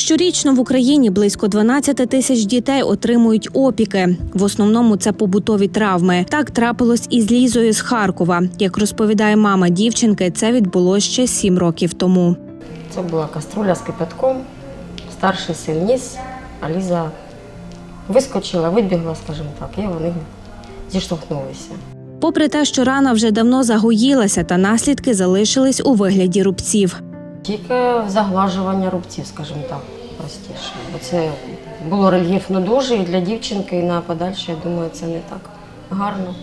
Щорічно в Україні близько 12 тисяч дітей отримують опіки. В основному це побутові травми. Так трапилось і з Лізою з Харкова. Як розповідає мама дівчинки, це відбулося ще сім років тому. Це була каструля з кипятком, старший син ніс, а Ліза вискочила, вибігла, скажімо так, і вони зіштовхнулися. Попри те, що рана вже давно загоїлася, та наслідки залишились у вигляді рубців. Тільки заглажування рубців, скажімо так, простіше. Бо це було рельєфно дуже і для дівчинки, і на подальше, я думаю, це не так гарно.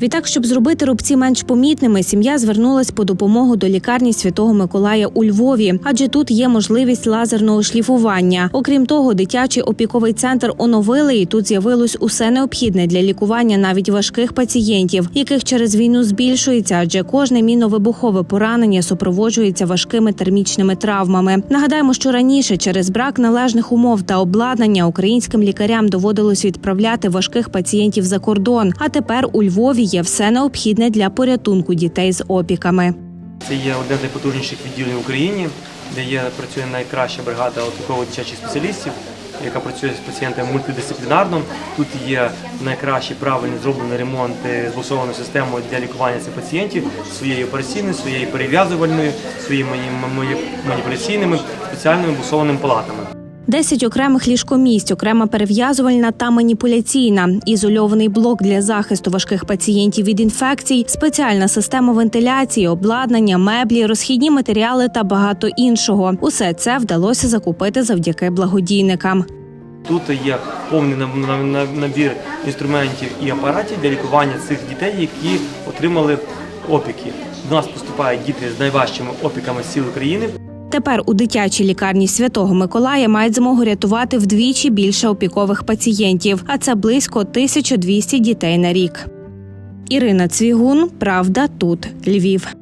Відтак, щоб зробити рубці менш помітними, сім'я звернулась по допомогу до лікарні Святого Миколая у Львові, адже тут є можливість лазерного шліфування. Окрім того, дитячий опіковий центр оновили, і тут з'явилось усе необхідне для лікування навіть важких пацієнтів, яких через війну збільшується, адже кожне міновибухове поранення супроводжується важкими термічними травмами. Нагадаємо, що раніше через брак належних умов та обладнання українським лікарям доводилось відправляти важких пацієнтів за кордон. А тепер у Львові є все необхідне для порятунку дітей з опіками. Це є одне з найпотужніших відділень в Україні, де є працює найкраща бригада опікових дитячих спеціалістів, яка працює з пацієнтами мультидисциплінарно. Тут є найкращий правильно зроблений ремонт збусованою системою для лікування цих пацієнтів своєю операційною, своєю перев'язувальною, своїми мані- мані- маніпуляційними спеціальними бусованими палатами. 10 окремих ліжкомісць, окрема перев'язувальна та маніпуляційна, ізольований блок для захисту важких пацієнтів від інфекцій, спеціальна система вентиляції, обладнання, меблі, розхідні матеріали та багато іншого. Усе це вдалося закупити завдяки благодійникам. Тут є повний на- на- на- набір інструментів і апаратів для лікування цих дітей, які отримали опіки. До нас поступають діти з найважчими опіками з цілої країни. Тепер у дитячій лікарні Святого Миколая мають змогу рятувати вдвічі більше опікових пацієнтів, а це близько 1200 дітей на рік. Ірина Цвігун, Правда, тут Львів.